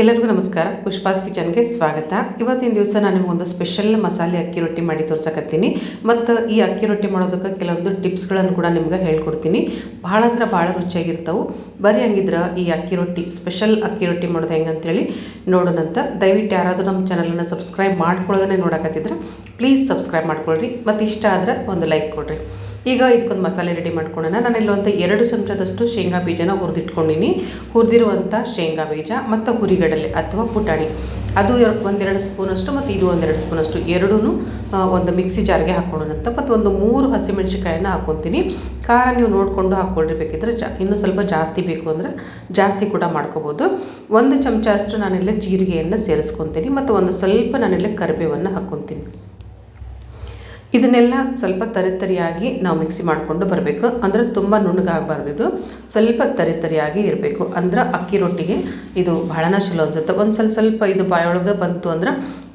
ಎಲ್ಲರಿಗೂ ನಮಸ್ಕಾರ. ಪುಷ್ಪಾಸ್ ಕಿಚನ್ಗೆ ಸ್ವಾಗತ. ಇವತ್ತಿನ ದಿವಸ ನಾನು ನಿಮಗೊಂದು ಸ್ಪೆಷಲ್ ಮಸಾಲೆ ಅಕ್ಕಿ ರೊಟ್ಟಿ ಮಾಡಿ ತೋರ್ಸಕತ್ತೀನಿ. ಮತ್ತು ಈ ಅಕ್ಕಿ ರೊಟ್ಟಿ ಮಾಡೋದಕ್ಕೆ ಕೆಲವೊಂದು ಟಿಪ್ಸ್ಗಳನ್ನು ಕೂಡ ನಿಮ್ಗೆ ಹೇಳ್ಕೊಡ್ತೀನಿ. ಭಾಳ ಅಂದ್ರೆ ಭಾಳ ರುಚಿಯಾಗಿರ್ತವೆ. ಬರೀ ಹಂಗಿದ್ರೆ ಈ ಅಕ್ಕಿ ರೊಟ್ಟಿ, ಸ್ಪೆಷಲ್ ಅಕ್ಕಿ ರೊಟ್ಟಿ ಮಾಡೋದು ಹೆಂಗಂತೇಳಿ ನೋಡೋಣಂತ ದಯವಿಟ್ಟು ಯಾರಾದರೂ ನಮ್ಮ ಚಾನಲನ್ನು ಸಬ್ಸ್ಕ್ರೈಬ್ ಮಾಡ್ಕೊಳ್ಳೋದನ್ನೇ ನೋಡಕತ್ತಿದ್ರೆ ಪ್ಲೀಸ್ ಸಬ್ಸ್ಕ್ರೈಬ್ ಮಾಡ್ಕೊಳ್ರಿ. ಮತ್ತು ಇಷ್ಟ ಆದರೆ ಒಂದು ಲೈಕ್ ಕೊಡ್ರಿ. ಈಗ ಇದಕ್ಕೊಂದು ಮಸಾಲೆ ರೆಡಿ ಮಾಡ್ಕೊಳ್ಳೋಣ ನಾನು ಇಲ್ಲೊಂದು ಎರಡು ಚಮಚದಷ್ಟು ಶೇಂಗಾ ಬೀಜನ ಹುರಿದಿಟ್ಕೊಂಡಿನಿ. ಹುರಿದಿರುವಂಥ ಶೇಂಗಾ ಬೀಜ ಮತ್ತು ಹುರಿಗಡಲೆ ಅಥವಾ ಪುಟಾಣಿ. ಅದು ಒಂದೆರಡು ಸ್ಪೂನಷ್ಟು ಮತ್ತು ಇದು ಒಂದೆರಡು ಸ್ಪೂನಷ್ಟು ಎರಡೂ ಒಂದು ಮಿಕ್ಸಿ ಜಾರ್ಗೆ ಹಾಕ್ಕೊಳ್ಳೋಣಂತ ಮತ್ತು ಒಂದು ಮೂರು ಹಸಿಮೆಣಸಿಕಾಯನ್ನು ಹಾಕ್ಕೊತೀನಿ. ಖಾರ ನೀವು ನೋಡಿಕೊಂಡು ಹಾಕ್ಕೊಳ್ಳಿ ಬೇಕಿದ್ರೆ ಜಾ, ಇನ್ನೂ ಸ್ವಲ್ಪ ಜಾಸ್ತಿ ಬೇಕು ಅಂದರೆ ಜಾಸ್ತಿ ಕೂಡ ಮಾಡ್ಕೋಬೋದು. ಒಂದು ಚಮಚ ಅಷ್ಟು ನಾನೆಲ್ಲ ಜೀರಿಗೆಯನ್ನು ಸೇರಿಸ್ಕೊತೀನಿ. ಮತ್ತು ಒಂದು ಸ್ವಲ್ಪ ನಾನೆಲ್ಲ ಕರಿಬೇವನ್ನು ಹಾಕ್ಕೊತೀನಿ. ಇದನ್ನೆಲ್ಲ ಸ್ವಲ್ಪ ತರಿತರಿಯಾಗಿ ನಾವು ಮಿಕ್ಸಿ ಮಾಡಿಕೊಂಡು ಬರಬೇಕು. ಅಂದರೆ ತುಂಬ ನುಣ್ಣಗಾಗಬಾರ್ದು ಇದು ಸ್ವಲ್ಪ ತರಿತರಿಯಾಗಿ ಇರಬೇಕು. ಅಂದ್ರೆ ಅಕ್ಕಿ ರೊಟ್ಟಿಗೆ ಇದು ಭಾಳನ ಚಲೋ ಅನ್ಸುತ್ತೆ. ಒಂದು ಸ್ವಲ್ಪ ಸ್ವಲ್ಪ ಇದು ಬಾಯೊಳಗೆ ಬಂತು ಅಂದ್ರೆ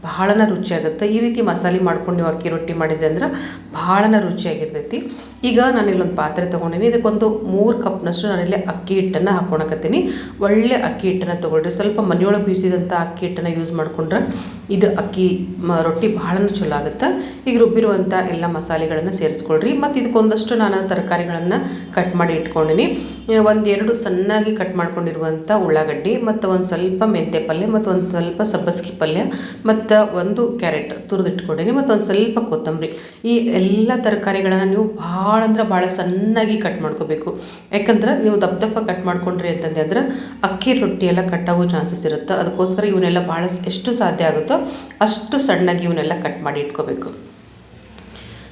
ಭಾಳನ ರುಚಿಯಾಗುತ್ತೆ. ಈ ರೀತಿ ಮಸಾಲೆ ಮಾಡ್ಕೊಂಡು ನೀವು ಅಕ್ಕಿ ರೊಟ್ಟಿ ಮಾಡಿದ್ರೆ ಅಂದ್ರೆ ಭಾಳನ ರುಚಿಯಾಗಿರ್ತೈತಿ. ಈಗ ನಾನು ಇಲ್ಲೊಂದು ಪಾತ್ರೆ ತೊಗೊಂಡಿನಿ. ಇದಕ್ಕೊಂದು ಮೂರು ಕಪ್ನಷ್ಟು ನಾನಿಲ್ಲಿ ಅಕ್ಕಿ ಹಿಟ್ಟನ್ನು ಹಾಕ್ಕೊಳಕತ್ತೀನಿ ಒಳ್ಳೆ ಅಕ್ಕಿ ಹಿಟ್ಟನ್ನು ತೊಗೊಳ್ರಿ. ಸ್ವಲ್ಪ ಮನೆಯೊಳಗೆ ಬೀಸಿದಂಥ ಅಕ್ಕಿ ಹಿಟ್ಟನ್ನು ಯೂಸ್ ಮಾಡಿಕೊಂಡ್ರೆ ಇದು ಅಕ್ಕಿ ರೊಟ್ಟಿ ಭಾಳನೂ ಚಲೋ ಆಗುತ್ತೆ. ಈಗ ರುಬ್ಬಿರುವಂಥ ಎಲ್ಲ ಮಸಾಲೆಗಳನ್ನು ಸೇರಿಸ್ಕೊಳ್ರಿ. ಮತ್ತು ಇದಕ್ಕೊಂದಷ್ಟು ನಾನು ತರಕಾರಿಗಳನ್ನು ಕಟ್ ಮಾಡಿ ಇಟ್ಕೊಂಡಿನಿ. ಒಂದೆರಡು ಸಣ್ಣಾಗಿ ಕಟ್ ಮಾಡ್ಕೊಂಡಿರುವಂಥ ಉಳ್ಳಾಗಡ್ಡಿ, ಮತ್ತು ಒಂದು ಸ್ವಲ್ಪ ಮೆಂತ್ಯ ಪಲ್ಯ, ಮತ್ತು ಒಂದು ಸ್ವಲ್ಪ ಸಬ್ಬಸ್ಗಿ ಪಲ್ಯ, ಮತ್ತು ಒಂದು ಕ್ಯಾರೆಟ್ ತುರಿದಿಟ್ಕೊಂಡಿನಿ ಮತ್ತು ಒಂದು ಸ್ವಲ್ಪ ಕೊತ್ತಂಬರಿ. ಈ ಎಲ್ಲ ತರಕಾರಿಗಳನ್ನು ನೀವು ಭಾಳ ಅಂದ್ರೆ ಭಾಳ ಸಣ್ಣಾಗಿ ಕಟ್ ಮಾಡ್ಕೋಬೇಕು. ಯಾಕಂದ್ರೆ ನೀವು ದಪ್ಪ ದಪ್ಪ ಕಟ್ ಮಾಡ್ಕೊಂಡ್ರಿ ಅಂತಂದೆ ಅಂದ್ರೆ ಅಕ್ಕಿ ರೊಟ್ಟಿ ಎಲ್ಲ ಕಟ್ಟಾಗೋ ಚಾನ್ಸಸ್ ಇರುತ್ತೆ. ಅದಕ್ಕೋಸ್ಕರ ಇವನ್ನೆಲ್ಲ ಭಾಳ ಎಷ್ಟು ಸಾಧ್ಯ ಆಗುತ್ತೋ ಅಷ್ಟು ಸಣ್ಣಗೆ ಇವನ್ನೆಲ್ಲ ಕಟ್ ಮಾಡಿ ಇಟ್ಕೋಬೇಕು.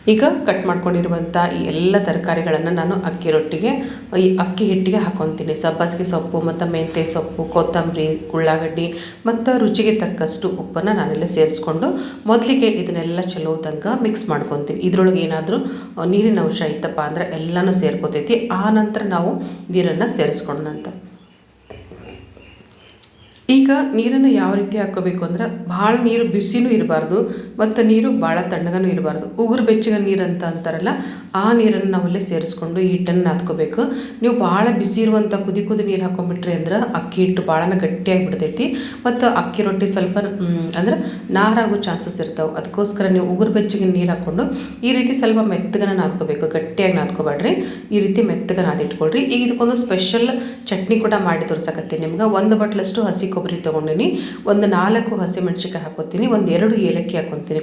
ಈಗ ಕಟ್ ಮಾಡ್ಕೊಂಡಿರುವಂಥ ಈ ಎಲ್ಲ ತರಕಾರಿಗಳನ್ನು ನಾನು ಅಕ್ಕಿ ರೊಟ್ಟಿಗೆ, ಈ ಅಕ್ಕಿ ಹಿಟ್ಟಿಗೆ ಹಾಕ್ಕೊತೀನಿ ಸಬ್ಬಸಿಗೆ ಸೊಪ್ಪು, ಮತ್ತು ಮೆಂತ್ಯ ಸೊಪ್ಪು, ಕೊತ್ತಂಬರಿ, ಉಳ್ಳಾಗಡ್ಡಿ, ಮತ್ತು ರುಚಿಗೆ ತಕ್ಕಷ್ಟು ಉಪ್ಪನ್ನು ನಾನೆಲ್ಲ ಸೇರಿಸ್ಕೊಂಡು ಮೊದಲಿಗೆ ಇದನ್ನೆಲ್ಲ ಚಲೋ ತನಕ ಮಿಕ್ಸ್ ಮಾಡ್ಕೊತೀನಿ. ಇದ್ರೊಳಗೆ ಏನಾದರೂ, ನೀರಿನ ಅಂಶ ಇತ್ತಪ್ಪ ಅಂದ್ರೆ ಎಲ್ಲನೂ ಸೇರ್ಕೋತೈತಿ. ಆ ನಂತರ ನಾವು ನೀರನ್ನು ಸೇರಿಸ್ಕೊಂಡಂತ ಈಗ ನೀರನ್ನು ಯಾವ ರೀತಿ ಹಾಕೋಬೇಕು ಅಂದ್ರೆ ಭಾಳ ನೀರು ಬಿಸಿನೂ ಇರಬಾರ್ದು, ಮತ್ತು ನೀರು ಭಾಳ ತಣ್ಣಗನೂ ಇರಬಾರ್ದು. ಉಗುರು ಬೆಚ್ಚಗ ನೀರು ಅಂತ ಅಂತಾರಲ್ಲ, ಆ ನೀರನ್ನು ನಾವಲ್ಲೇ ಸೇರಿಸ್ಕೊಂಡು ಹಿಟ್ಟನ್ನು ನಾದ್ಕೋಬೇಕು. ನೀವು ಭಾಳ ಬಿಸಿ ಇರುವಂಥ ಕುದಿ ಕುದಿ ನೀರು ಹಾಕೊಂಡ್ಬಿಟ್ರಿ ಅಂದ್ರೆ ಅಕ್ಕಿ ಹಿಟ್ಟು ಭಾಳನ ಗಟ್ಟಿಯಾಗಿ ಬಿಡ್ತೈತಿ. ಮತ್ತು ಅಕ್ಕಿ ರೊಟ್ಟಿ ಸ್ವಲ್ಪ ಅಂದ್ರೆ ನಾರಾಗೋ ಚಾನ್ಸಸ್ ಇರ್ತಾವೆ. ಅದಕ್ಕೋಸ್ಕರ ನೀವು ಉಗುರು ಬೆಚ್ಚಗೆ ನೀರು ಹಾಕ್ಕೊಂಡು ಈ ರೀತಿ ಸ್ವಲ್ಪ ಮೆತ್ತಗನ ನಾದ್ಕೋಬೇಕು. ಗಟ್ಟಿಯಾಗಿ ನಾದ್ಕೋಬೇಡ್ರಿ ಈ ರೀತಿ ಮೆತ್ತಗ ನಾದಿಟ್ಕೊಳ್ರಿ. ಈಗ ಇದಕ್ಕೊಂದು ಸ್ಪೆಷಲ್ ಚಟ್ನಿ ಕೂಡ ಮಾಡಿ ತೋರಿಸಕತ್ತೀನಿ ನಿಮ್ಗೆ. ಒಂದು ಬಟ್ಲಷ್ಟು ಹಸಿ ತೊಗೊಂಡಿನಿ. ಒಂದು ನಾಲ್ಕು ಹಸಿಮೆಣ್ಸಿಕಾಯಿ ಹಾಕೋತೀನಿ. ಒಂದು ಎರಡು ಏಲಕ್ಕಿ ಹಾಕೊತೀನಿ.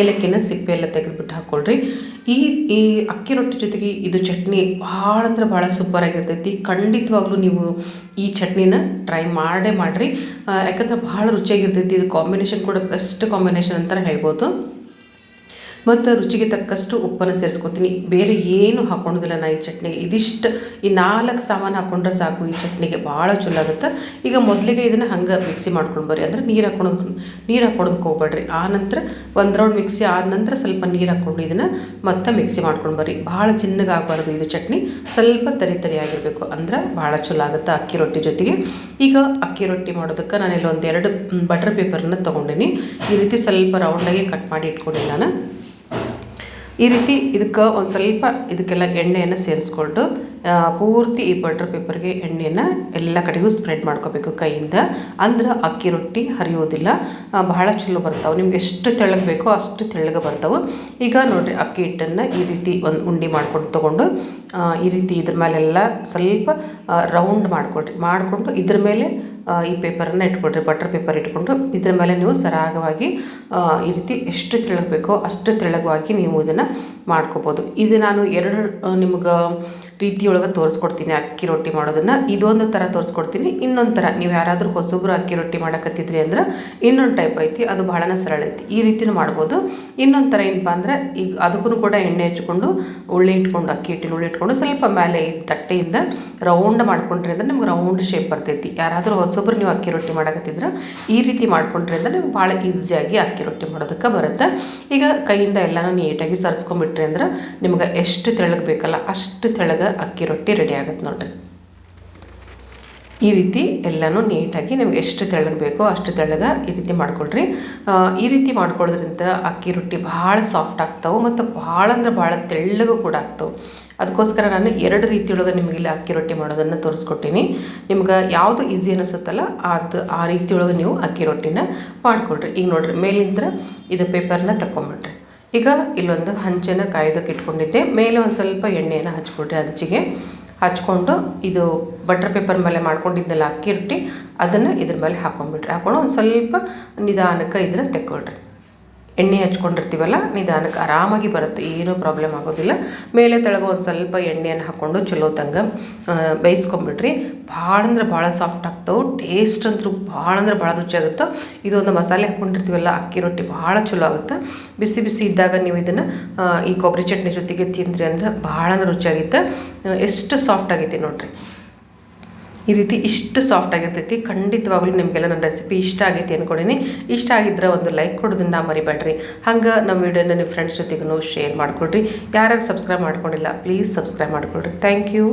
ಏಲಕ್ಕಿನ ಸಿಪ್ಪೆ ಎಲ್ಲ ತೆಗೆದುಬಿಟ್ಟು ಹಾಕ್ಕೊಳ್ರಿ ಈ ಈ ಅಕ್ಕಿ ರೊಟ್ಟಿ ಜೊತೆಗೆ ಇದು ಚಟ್ನಿ ಭಾಳ ಅಂದ್ರೆ ಭಾಳ ಸೂಪರ್ ಆಗಿರ್ತೈತಿ ಖಂಡಿತವಾಗ್ಲೂ ನೀವು ಈ ಚಟ್ನಿನ ಟ್ರೈ ಮಾಡೇ ಮಾಡಿರಿ. ಯಾಕಂದ್ರೆ ಭಾಳ ರುಚಿಯಾಗಿರ್ತೈತಿ. ಇದು ಕಾಂಬಿನೇಷನ್ ಕೂಡ ಬೆಸ್ಟ್ ಕಾಂಬಿನೇಷನ್ ಅಂತಲೇ ಹೇಳ್ಬೋದು. ಮತ್ತು ರುಚಿಗೆ ತಕ್ಕಷ್ಟು ಉಪ್ಪನ್ನು ಸೇರಿಸ್ಕೊತೀನಿ. ಬೇರೆ ಏನು ಹಾಕೊಳ್ಳೋದಿಲ್ಲ ನಾ ಈ ಚಟ್ನಿಗೆ. ಇದಿಷ್ಟು ಈ ನಾಲ್ಕು ಸಾಮಾನು ಹಾಕ್ಕೊಂಡ್ರೆ ಸಾಕು, ಈ ಚಟ್ನಿಗೆ ಭಾಳ ಚಲೋ ಆಗುತ್ತೆ. ಈಗ ಮೊದಲಿಗೆ ಇದನ್ನು ಹಂಗೆ ಮಿಕ್ಸಿ ಮಾಡ್ಕೊಂಡು ಬರ್ರಿ. ಅಂದರೆ ನೀರು ಹಾಕೊಳೋದು, ನೀರು ಹಾಕೊಳೋದಕ್ಕೆ ಹೋಗ್ಬೇಡ್ರಿ. ಆ ನಂತರ ಒಂದು ರೌಂಡ್ ಮಿಕ್ಸಿ ಆದ ನಂತರ ಸ್ವಲ್ಪ ನೀರು ಹಾಕ್ಕೊಂಡು ಇದನ್ನು ಮತ್ತೆ ಮಿಕ್ಸಿ ಮಾಡ್ಕೊಂಡು ಬರ್ರಿ. ಭಾಳ ಚಿನ್ನಗೆ ಆಗಬಾರ್ದು ಇದು ಚಟ್ನಿ. ಸ್ವಲ್ಪ ತರಿ ತರಿ ಆಗಿರಬೇಕು. ಅಂದ್ರೆ ಭಾಳ ಚಲೋ ಆಗುತ್ತೆ ಅಕ್ಕಿ ರೊಟ್ಟಿ ಜೊತೆಗೆ. ಈಗ ಅಕ್ಕಿ ರೊಟ್ಟಿ ಮಾಡೋದಕ್ಕೆ ನಾನಿಲ್ಲಿ ಎರಡು ಬಟರ್ ಪೇಪರನ್ನ ತೊಗೊಂಡಿನಿ. ಈ ರೀತಿ ಸ್ವಲ್ಪ ರೌಂಡಾಗಿ ಕಟ್ ಮಾಡಿ ಇಟ್ಕೊಂಡಿನಿ ನಾನು. ಈ ರೀತಿ ಇದಕ್ಕೆ ಒಂದು ಸ್ವಲ್ಪ ಇದಕ್ಕೆಲ್ಲ ಎಣ್ಣೆಯನ್ನು ಸೇರಿಸ್ಕೊಂಡು ಪೂರ್ತಿ ಈ ಬಟರ್ ಪೇಪರ್ಗೆ ಎಣ್ಣೆಯನ್ನು ಎಲ್ಲ ಕಡೆಗೂ ಸ್ಪ್ರೆಡ್ ಮಾಡ್ಕೋಬೇಕು ಕೈಯಿಂದ. ಅಂದ್ರೆ ಅಕ್ಕಿ ರೊಟ್ಟಿ ಹರಿಯೋದಿಲ್ಲ. ಬಹಳ ಚಲೋ ಬರ್ತಾವೆ. ನಿಮ್ಗೆ ಎಷ್ಟು ತೆಳ್ಳಗೆ ಬೇಕೋ ಅಷ್ಟು ತೆಳ್ಳಗೆ ಬರ್ತಾವೆ. ಈಗ ನೋಡಿರಿ ಅಕ್ಕಿ ಹಿಟ್ಟನ್ನು ಈ ರೀತಿ ಒಂದು ಉಂಡೆ ಮಾಡ್ಕೊಂಡು ತೊಗೊಂಡು ಈ ರೀತಿ ಇದ್ರ ಮೇಲೆಲ್ಲ ಸ್ವಲ್ಪ ರೌಂಡ್ ಮಾಡ್ಕೊಳ್ರಿ. ಮಾಡಿಕೊಂಡು ಇದ್ರ ಮೇಲೆ ಈ ಪೇಪರನ್ನು ಇಟ್ಕೊಳ್ರಿ. ಬಟರ್ ಪೇಪರ್ ಇಟ್ಕೊಂಡು ಇದ್ರ ಮೇಲೆ ನೀವು ಸರಾಗವಾಗಿ ಈ ರೀತಿ ಎಷ್ಟು ತೆಳ್ಳಗೆ ಬೇಕೋ ಅಷ್ಟು ತೆಳಗವಾಗಿ ನೀವು ಇದನ್ನು ಮಾಡ್ಕೋಬೋದು. ಇದು ನಾನು ಎರಡು ನಿಮ್ಗೆ ರೀತಿಯೊಳಗೆ ತೋರಿಸ್ಕೊಡ್ತೀನಿ ಅಕ್ಕಿ ರೊಟ್ಟಿ ಮಾಡೋದನ್ನು. ಇದೊಂದು ಥರ ತೋರಿಸ್ಕೊಡ್ತೀನಿ. ಇನ್ನೊಂದು ಥರ ನೀವು ಯಾರಾದರೂ ಹೊಸಬ್ರು ಅಕ್ಕಿ ರೊಟ್ಟಿ ಮಾಡಕತ್ತಿದ್ರಿ ಅಂದ್ರೆ ಇನ್ನೊಂದು ಟೈಪ್ ಐತಿ, ಅದು ಭಾಳನ ಸರಳ ಐತಿ. ಈ ರೀತಿನೂ ಮಾಡ್ಬೋದು. ಇನ್ನೊಂದು ಥರ ಏನಪ್ಪ ಅಂದ್ರೆ, ಈಗ ಅದಕ್ಕೂ ಕೂಡ ಎಣ್ಣೆ ಹಚ್ಕೊಂಡು, ಉಳ್ಳಿ ಇಟ್ಕೊಂಡು, ಅಕ್ಕಿ ಹಿಟ್ಟಿನ ಉಳ್ಳಿ ಇಟ್ಕೊಂಡು ಸ್ವಲ್ಪ ಮೇಲೆ ಈ ತಟ್ಟೆಯಿಂದ ರೌಂಡ್ ಮಾಡ್ಕೊಂಡ್ರಿ ಅಂದ್ರೆ ನಿಮ್ಗೆ ರೌಂಡ್ ಶೇಪ್ ಬರ್ತೈತಿ. ಯಾರಾದರೂ ಹೊಸಬ್ರು ನೀವು ಅಕ್ಕಿ ರೊಟ್ಟಿ ಮಾಡಕತ್ತಿದ್ರೆ ಈ ರೀತಿ ಮಾಡ್ಕೊಂಡ್ರಿ ಅಂದ್ರೆ ನಿಮ್ಗೆ ಭಾಳ ಈಸಿಯಾಗಿ ಅಕ್ಕಿ ರೊಟ್ಟಿ ಮಾಡೋದಕ್ಕೆ ಬರುತ್ತೆ. ಈಗ ಕೈಯಿಂದ ಎಲ್ಲನೂ ನೀಟಾಗಿ ಸರಿಸ್ಕೊಂಬಿಟ್ರಿ ಅಂದ್ರೆ ನಿಮ್ಗೆ ಎಷ್ಟು ತೆಳ್ಳಗೆ ಬೇಕಲ್ಲ ಅಷ್ಟು ತೆಳ್ಳಗೆ ಅಕ್ಕಿ ರೊಟ್ಟಿ ರೆಡಿ ಆಗುತ್ತೆ ನೋಡ್ರಿ. ಈ ರೀತಿ ಎಲ್ಲನೂ ನೀಟಾಗಿ ನಿಮ್ಗೆ ಎಷ್ಟು ತೆಳ್ಳಗೆ ಬೇಕೋ ಅಷ್ಟು ತೆಳ್ಳಗೆ ಈ ರೀತಿ ಮಾಡ್ಕೊಳ್ರಿ. ಈ ರೀತಿ ಮಾಡ್ಕೊಳ್ಳೋದ್ರಿಂದ ಅಕ್ಕಿ ರೊಟ್ಟಿ ಭಾಳ ಸಾಫ್ಟ್ ಆಗ್ತಾವೆ ಮತ್ತು ಭಾಳ ಅಂದ್ರೆ ಭಾಳ ತೆಳ್ಳಗೂ ಕೂಡ ಆಗ್ತಾವೆ. ಅದಕ್ಕೋಸ್ಕರ ನಾನು ಎರಡು ರೀತಿಯೊಳಗೆ ನಿಮಗೆ ಇಲ್ಲಿ ಅಕ್ಕಿ ರೊಟ್ಟಿ ಮಾಡೋದನ್ನು ತೋರಿಸ್ಕೊಟ್ಟೀನಿ. ನಿಮ್ಗೆ ಯಾವುದು ಈಸಿ ಅನಿಸುತ್ತಲ್ಲ ಅದು ಆ ರೀತಿಯೊಳಗೆ ನೀವು ಅಕ್ಕಿ ರೊಟ್ಟಿನ ಮಾಡ್ಕೊಳ್ರಿ. ಈಗ ನೋಡಿರಿ ಮೇಲಿಂದ ಇದು ಪೇಪರ್ನ ತಗೊಂಬಿಡ್ರಿ ಈಗ ಇಲ್ಲೊಂದು ಹಂಚನ್ನು ಕಾಯೋದಕ್ಕೆ ಇಟ್ಕೊಂಡಿದ್ದೆ. ಮೇಲೆ ಒಂದು ಸ್ವಲ್ಪ ಎಣ್ಣೆಯನ್ನು ಹಚ್ಕೊಟ್ಟೆ ಹಂಚಿಗೆ. ಹಚ್ಕೊಂಡು ಇದು ಬಟರ್ ಪೇಪರ್ ಮೇಲೆ ಮಾಡ್ಕೊಂಡಿದ್ದೆಲ್ಲ ಅಕ್ಕಿ ರೊಟ್ಟಿ, ಅದನ್ನು ಇದ್ರ ಮೇಲೆ ಹಾಕೊಂಡ್ಬಿಟ್ರಿ. ಹಾಕೊಂಡು ಒಂದು ಸ್ವಲ್ಪ ನಿಧಾನಕ್ಕೆ ಇದನ್ನು ತೆಕ್ಕೊಳ್ರಿ. ಎಣ್ಣೆ ಹಚ್ಕೊಂಡಿರ್ತೀವಲ್ಲ, ನಿಧಾನಕ್ಕೆ ಆರಾಮಾಗಿ ಬರುತ್ತೆ, ಏನೂ ಪ್ರಾಬ್ಲಮ್ ಆಗೋದಿಲ್ಲ. ಮೇಲೆ ತೆಳಗೆ ಒಂದು ಸ್ವಲ್ಪ ಎಣ್ಣೆಯನ್ನು ಹಾಕ್ಕೊಂಡು ಚಲೋ ತಂಗ ಬೇಯಿಸ್ಕೊಂಬಿಟ್ರಿ ಭಾಳ ಅಂದ್ರೆ ಭಾಳ ಸಾಫ್ಟ್ ಆಗ್ತಾವೆ ಟೇಸ್ಟ್ ಅಂತೂ ಭಾಳ ಅಂದ್ರೆ ಭಾಳ ರುಚಿಯಾಗುತ್ತೆ ಇದೊಂದು ಮಸಾಲೆ ಹಾಕ್ಕೊಂಡಿರ್ತೀವಲ್ಲ ಅಕ್ಕಿ ರೊಟ್ಟಿ ಭಾಳ ಚಲೋ ಆಗುತ್ತೆ. ಬಿಸಿ ಬಿಸಿ ಇದ್ದಾಗ ನೀವು ಇದನ್ನು ಈ ಕೊಬ್ಬರಿ ಚಟ್ನಿ ಜೊತೆಗೆ ತಿಂದ್ರಿ ಅಂದ್ರೆ ಭಾಳ ರುಚಿಯಾಗಿತ್ತು ಎಷ್ಟು ಸಾಫ್ಟ್ ಆಗೈತಿ ನೋಡಿರಿ. ಈ ರೀತಿ ಇಷ್ಟು ಸಾಫ್ಟ್ ಆಗಿರ್ತೈತಿ. ಖಂಡಿತವಾಗ್ಲೂ ನಿಮಗೆಲ್ಲ ನನ್ನ ರೆಸಿಪಿ ಇಷ್ಟ ಆಗೈತಿ ಅಂದ್ಕೊಂಡಿನಿ ಇಷ್ಟ ಆಗಿದ್ರೆ ಒಂದು ಲೈಕ್ ಕೊಡೋದನ್ನ ಮರಿಬೇಡ್ರಿ. ಹಂಗೆ ನಮ್ಮ ವಿಡಿಯೋನ ನಿಮ್ಮ ಫ್ರೆಂಡ್ಸ್ ಜೊತೆಗೂ ಶೇರ್ ಮಾಡಿಕೊಡ್ರಿ ಯಾರ್ಯಾರು ಸಬ್ಸ್ಕ್ರೈಬ್ ಮಾಡ್ಕೊಂಡಿಲ್ಲ ಪ್ಲೀಸ್ ಸಬ್ಸ್ಕ್ರೈಬ್ ಮಾಡಿಕೊಡ್ರಿ ಥ್ಯಾಂಕ್ ಯು